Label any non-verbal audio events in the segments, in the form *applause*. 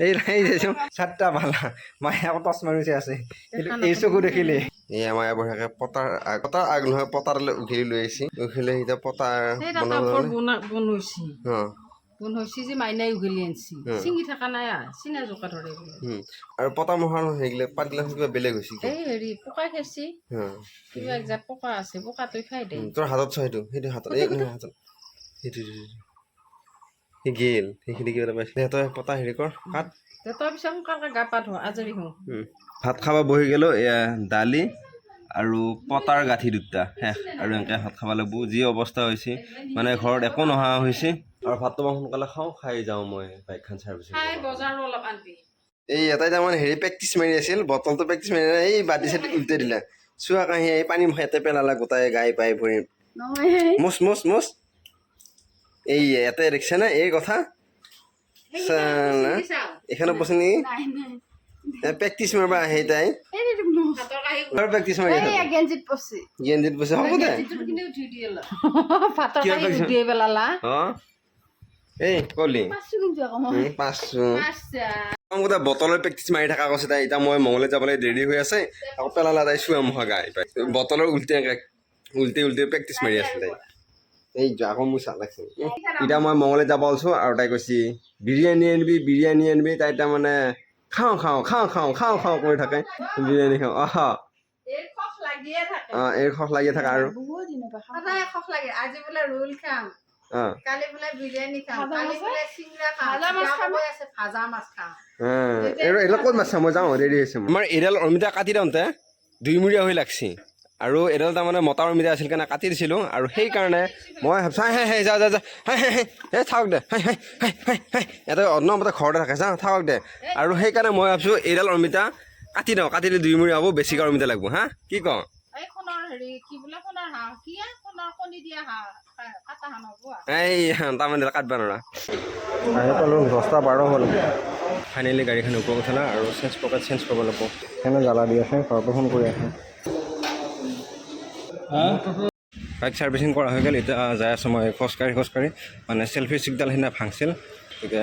এই এই দেচোন চাৰিটা পালা মায়ে আছে। এই চকু দেখিলে। এয়া মায়ে বঢ়িয়াকে পতাৰ পতাৰ আগ নহয় পতাৰলৈ উঘিলি লৈ আহিছে। উঘিলি এতিয়া পতাৰ সেই বনাব কাপোৰ জানে। বনা বনৈছি অঁ বনৈছি যে মাইনাই উঘলি আনছি। হুম। থকা নাই চিনা জোকা ধৰে আৰু পতা মহাৰ সেইগিলা পাতগিলা কিবা বেলেগ হৈছে এই হেৰি পকাই খেৰছি কিবা একজাত পকা আছে পকাটোই খাই দে। তোৰ হাতত চা সেইটো সেইটো হাতত এই হাতত। সেইটো। গেল সেইখিনি কিবা এটা পাইছে সিহঁতই পতা হেৰি কৰ কাট তে তই পিছত সোনকালে গা পা ধোৱা আজৰি হওঁ। ভাত খাব বহি গ'লোঁ এয়া দালি আৰু পতাৰ গাঁঠি দুটা শেষ আৰু এনেকৈ ভাত খাব লাগিব। যি অৱস্থা হৈছে মানে ঘৰত একো নোহোৱা হৈছে। আৰু ভাতটো মই সোনকালে খাওঁ খাই যাওঁ মই বাইকখন চাৰ্ভিচিং এই এটাই তাৰমানে হেৰি প্ৰেক্টিচ মাৰি আছিল বটলটো প্ৰেক্টিচ মাৰি এই বাতি চাতি উল্টাই দিলে। চোৱা কাঁহী এই পানী ইয়াতে পেলালা গোটাই গাই পাই ভৰি। মুচ মুচ মুচ। এই ইয়াতে দেখিছে নে এই কথা। এখানে বসে নি। প্ৰেক্টিচ মাৰিব আহে তাই মাৰি আছে গেঞ্জিত পচি গেঞ্জিত বসে হ'ব দে। কিয় কাঁহী? উঠিয়ে পেলালা। এই কলি। বটলৰ প্ৰেক্টিচ মাৰি থকা কৈছে তাই। এতিয়া মই মঙলে যাবলৈ দেৰি হৈ আছে। আকৌ পেলালা তাই চোৱা মহা গাই। পাই বটলৰ উল্টে উল্টে উল্টে প্ৰেক্টিচ মাৰি আছিল তাই। এই যা, আকৌ মোৰ চাল লাগছে এতিয়া মই মঙলে যাব ওলছো আৰু তাই কৈছে বিৰিয়ানী আনিবি বিৰিয়ানী আনিবি তাই তাৰমানে খাওঁ খাওঁ খাওঁ খাওঁ খাওঁ খাওঁ কৰি থাকে বিৰিয়ানী খাওঁ আহ লাগিয়ে অঁ এই খখ লাগি থাকে আৰু আজি বোলে ৰোল খাম অঁ কালি বোলে বিৰিয়ানী খাম কালি বোলে চিংৰা খাম ভাজা মাছ। কৈ মাছ ক'ত মাছ মই যাওঁ দেৰি হৈছে আমাৰ এডাল অমিতা কাটি দিওঁতে দুইমূৰীয়া হৈ লাগছি আৰু এডাল তাৰমানে মতা অমিতা আছিল কাৰণে কাটি দিছিলোঁ আৰু সেইকাৰণে মই ভাবছোঁ হাই হাই হাই যা যা যা হাই হাই হাই এই থাকক দে হাই হাই হাই হাই হাই ইয়াতে অন্নমতে ঘৰতে থাকে যা থাকক দে। আৰু সেইকাৰণে মই ভাবছোঁ এইডাল অমিতা কাটি দিওঁ কাটি দিলে দুইমূৰীয়া হ'ব বেছিকৈ অমিতা লাগিব হা? কি কওঁ? এই তাৰমানে কাটবা নোৱাৰা। আহি পালোঁ দহটা বাৰ হ'ল। ফাইনেলি গাড়ীখন ওপৰত উঠালা আৰু চেঞ্জ পকেট চেঞ্জ কৰিব লাগিব। সেইকাৰণে জ্বালা দি আছে ঘৰতো ফোন কৰি আছে। বাইক ছাৰ্ভিচিং কৰা হৈ গ'ল এতিয়া যাই আছোঁ মই খোজকাঢ়ি খোজকাঢ়ি। মানে চেল্ফি ষ্টিকডাল সিদিনা ভাঙছিল গতিকে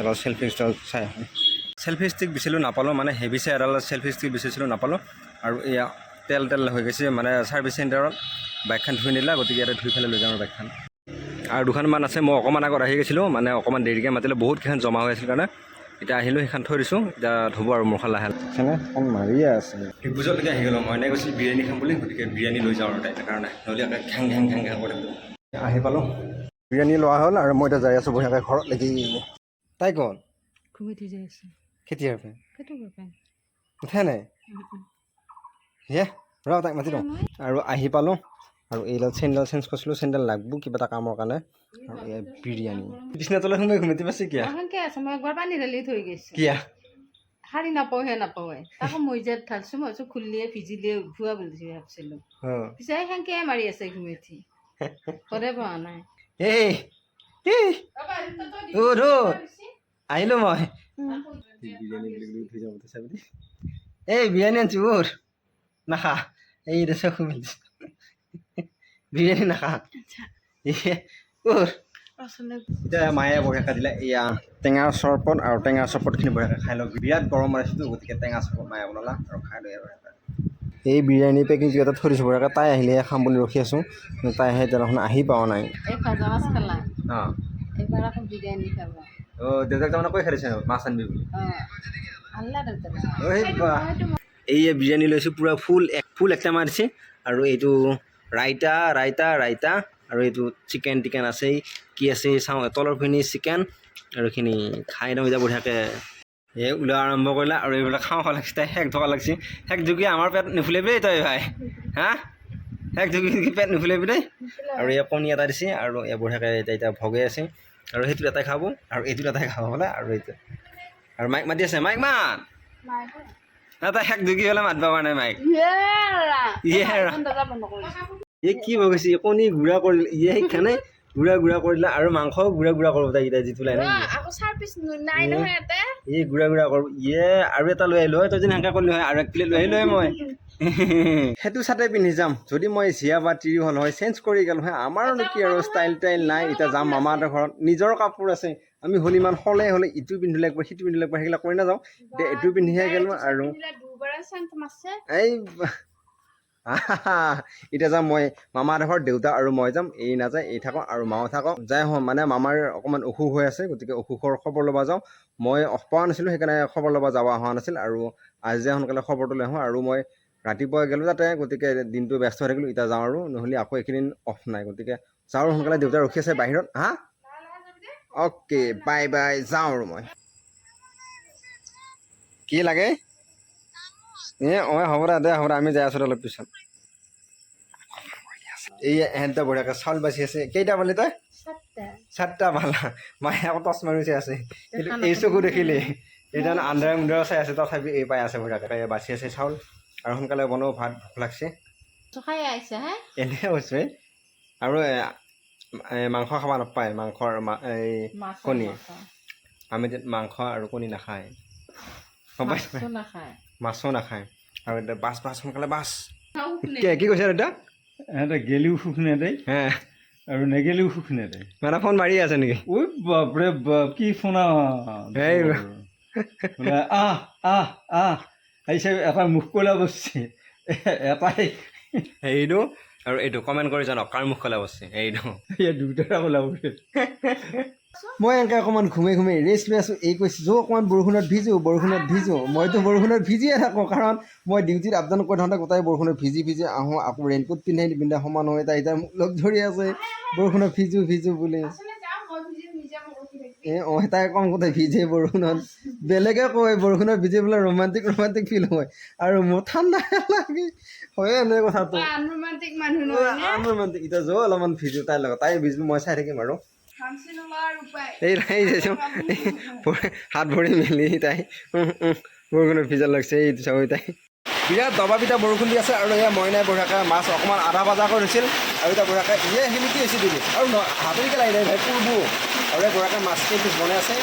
এডাল চেল্ফি ষ্টিক চাই আহোঁ। চেল্ফি ষ্টিক বিচাৰিলোঁ নাপালোঁ মানে হেভি চাই এডাল চেল্ফি ষ্টিক বিচাৰিছিলোঁ নাপালোঁ। আৰু এয়া তেল তেল হৈ গৈছে মানে ছাৰ্ভিচ চেণ্টাৰত বাইকখন ধুই নিদিলা গতিকে ইয়াতে ধুই পেলাই লৈ যাওঁ বাইকখন। আৰু দুখনমান আছে মই অকণমান আগত আহি গৈছিলোঁ মানে অকণমান দেৰিকৈ মাতিলে বহুতকেইখন জমা হৈ আছিল কাৰণে। এতিয়া আহিলোঁ সেইখন থৈ দিছোঁ। এতিয়া ধুব আৰু মোৰখন লাহে লাহে মাৰিয়ে আছে। বুজলৈকে আহি গ'লোঁ মই এনেকৈ কৈছিলোঁ বিৰিয়ানী খাম বুলি গতিকে বিৰিয়ানী লৈ যাওঁ আৰু তাই কাৰণে। নহ'লে আকৌ ঘেং ঘেং ঘেং ঘেং কৰি আহি পালোঁ। বিৰিয়ানী লোৱা হ'ল আৰু মই এতিয়া যাই আছোঁ বঢ়িয়াকৈ ঘৰত লাগি তাই ক'ত? ঘুমি উঠি যাই আছে। কেতিয়াৰ পৰা উঠা নাই? হে ৰ তাইক মাতি লওঁ। আৰু আহি পালোঁ। আৰু এইডাল চেণ্ডেল চেঞ্জ কৰিছিলোঁ চেণ্ডেল লাগব কিবা এটা কামৰ কাৰণে। আৰু এয়া বিৰিয়ানী। বিচনা তলত সোমাই ঘুমাই পাইছে কিয়া? পানী ঢালি থৈ গৈছোঁ। কিয়া? শাৰী নাপাওঁহে নাপাওঁহে তাকো মজিয়াত ঢালছোঁ মই ভাবিছোঁ খুলিয়ে ভিজিলিয়ে উঠোৱা বুলি ভাবিছিলোঁ। পিছে সেনেকে মাৰি আছে ঘুমি উঠি ঘৰে পোৱা নাই। এই এই আহিলোঁ মই। এই বিৰিয়ানী আনছো নাখা এই দেশ খুমি বিৰিয়ানী নাখা এতিয়া মায়ে বঢ়িয়াকৈ দিলে এয়া টেঙাৰ চৰবত আৰু টেঙাৰ চৰবতখিনি বঢ়িয়াকৈ খাই। লওঁ বিৰাট গৰম মাৰিছিলোঁ গতিকে টেঙা চৰবত মায়ে বনালা আৰু খাই লৈ আৰু এই বিৰিয়ানী পেকিং এটা থৈ দিছোঁ বঢ়িয়াকৈ তাই আহিলে খাম বুলি ৰখি আছোঁ। তাই সেই তেনেখন আহি পোৱা নাই। অঁ। দেউতাক তাৰমানে কৈ খাইছে মাছ আনিবি বুলি। অঁ আল্লা দেউতা ঐ বাহ। এই বিৰিয়ানী লৈছোঁ পূৰা ফুল এক ফুল একটা মাৰিছে। আৰু এইটো ৰাইতা ৰাইতা ৰাইতা আৰু এইটো চিকেন টিকেন আছে কি আছে চাওঁ তলৰখিনি চিকেন আৰু এইখিনি খাই লওঁ এতিয়া বঢ়িয়াকৈ। এই ওলোৱা আৰম্ভ কৰিলা আৰু এইবিলাক খাওঁ খাওঁ লাগিছে তাই শেষ থকা লাগিছে। শেষ ঢুকি আমাৰ পেট নুফুলিবি দেই তই ভাই। হা? শেষ ঢুকি পেট নুফুলিবি দেই। আৰু এই কণী এটা দিছে আৰু এই বঢ়িয়াকৈ এতিয়া এতিয়া ভগে আছে। আৰু সেইটোত এটাই খাব আৰু এইটোত এটাই খাব বোলে আৰু এইটো। আৰু মাইক মাতি আছে মাইক মান না তাই শেষ ঢুকি হ'লে মাতিব পৰা নাই মাইক। ইয়ে। এই কি গৈছে কণী গুড়া কৰিলে ইয়ে সেইখানে গুড়া গুড়া কৰিলে আৰু মাংস গুড়া গুড়া কৰিব তাই যিটো লাইন এই গুড়া গুড়া কৰিব ইয়ে আৰু এটা লৈ আহিলোঁ হয় তই যেন সেনেকৈ কৰিলি হয় আৰু এক প্লেট লৈ আহিলোঁ হয় মই। *laughs* সেইটো চাৰ্টে পিন্ধি যাম যদি মই জীয়া বা তিৰি হ'ল হয় চেঞ্জ কৰি গ'ল হয় আমাৰনো কি আৰু ষ্টাইল টাইল নাই এতিয়া যাম মামাহঁতৰ ঘৰত নিজৰ কাপোৰ আছে আমি হ'লে ইমান হ'লে হ'লে ইটো পিন্ধিলে একবাৰ সিটো পিন্ধিলে একবাৰ সেইবিলাক কৰি নাযাওঁ। এতিয়া এইটো পিন্ধিহে গ'লো আৰু। এই এতিয়া যাম মই ঘৰত দেউতা আৰু মই যাম এই নাযায় এই থাকক আৰু মাও থাকক। যাই হওঁ মানে মামাৰ অকণমান অসুখ হৈ আছে গতিকে অসুখৰ খবৰ ল'ব যাওঁ। মই পোৱা নাছিলোঁ সেইকাৰণে খবৰ ল'ব যাব হোৱা নাছিল আৰু আজি যে সোনকালে খবৰটো লৈ আহোঁ আৰু মই ৰাতিপুৱা গ'লোঁ তাতে গতিকে দিনটো ব্যস্ত হৈ থাকিলোঁ এতিয়া যাওঁ আৰু নহ'লে আকৌ এইকেইদিন অফ নাই গতিকে যাওঁ আৰু সোনকালে দেউতা ৰখি আছে বাহিৰত হা? অ'কে বাই বাই যাওঁ আৰু মই। কি লাগে? এ অঁ হ'ব দে দে আমি যাই আছোঁ অলপ পিছত। এই এহেঁতে বঢ়িয়াকৈ চাউল বাচি আছে। কেইটা পালি তই? সাতটা। চাৰিটা পালা মায়ে আকৌ টচ মাৰি চাই আছে কিন্তু এই চকু দেখিলে? এইজন আন্ধাৰে মুন্ধাৰে চাই আছে তথাপি এই পাই আছে বঢ়িয়াকৈ বাচি আছে চাউল। আৰু সোনকালে বনাব ভাত ভোক লাগছে। খাই আহিছে হে? এনেহে কৈছোঁ এই। আৰু মাংস খাব নাপায় মাংসৰ এই কণী। আমি মাংস আৰু কণী নাখায়। গম পাইছ নাখায়। মাছো নাখায়। আৰু এতিয়া বাছ বাছ সোনকালে বাছ। কি কি কৈছে দাদা সিহঁতে গেলিও সুখ হে। আৰু নেগেলিও সুখ নেদেয় মানে ফোন মাৰি আছে নেকি? ঐ বাপৰে বাপ কি ফোনা আহ আহ আহ আহিছে এটা মুখ কলা বসছে এটাই। হেৰিটো আৰু এইটো কমেণ্ট কৰি জানক কাৰ মুখ কলা বস্তু এই দুটা কলা বসে *laughs* মই এনেকৈ অকণমান ঘুমাই ঘুমাই ৰেষ্ট লৈ আছোঁ। এই কৈছোঁ যৌ অকণমান বৰষুণত ভিজো বৰষুণত ভিজো। মইতো বৰষুণত ভিজিয়ে থাকোঁ কাৰণ মই ডিউটিত আপডাউন কৰি থাকোঁতে গোটেই বৰষুণত ভিজি ভিজি আহোঁ আকৌ ৰেইনকোট পিন্ধাই নিপিন্ধা সমান হয় তাই এতিয়া মোক লগ ধৰি আছে। বৰষুণত ভিজো ভিজো বুলি। আচলতে যাওঁ মই ভিজি নিজে মোক ৰখি থাকিম এ অঁ তাই কম গোটেই ভিজে বৰষুণত। বেলেগে কয় বৰষুণত ভিজি পেলাই ৰোমান্টিক ৰোমান্টিক ফিল হয়। আৰু মোৰ ঠাণ্ডা লাগে। হয়ে এনে কথাটো। আনৰোমান্টিক মানুহ নহয় নে ৰোমান্টিক এতিয়া যৌ অলপমান ভিজো তাইৰ লগত। তাই ভিজো মই চাই থাকিম আৰু। এই চাইছোঁ হাত ভৰি মেলি তাই বৰষুণত ভিজা লাগছে এইটো চাব তাই। বিৰাট দবা পিঠা বৰষুণ দি আছে আৰু এয়া মইনাই বঢ়িয়াকৈ মাছ অকণমান আধা ভাজা কৰি দিছিল আৰু এতিয়া বঢ়িয়াকৈ ইয়ে সেইখিনি কি হৈছে দিবি আৰু ন হাতেৰিকৈ লাগি যায় ভাই পূৰ্বো আৰু এই বঢ়িয়াকৈ মাছ কেই পিচ বনাই আছে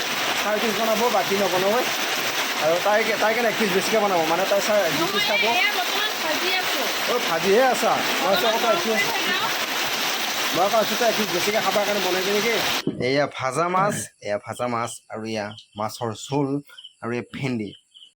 চাৰি পিচ বনাব বাকী নবনাব। আৰু তাই তাই কাৰণে এক পিচ বেছিকৈ বনাব? মানে তাই চাৰ পিচ খাব। অ' ভাজিহে আছা। মই আকৌ এয়া ভাজা মাছ এয়া ভাজা মাছ আৰু এয়া মাছৰ জোল আৰু এই ভেন্দি।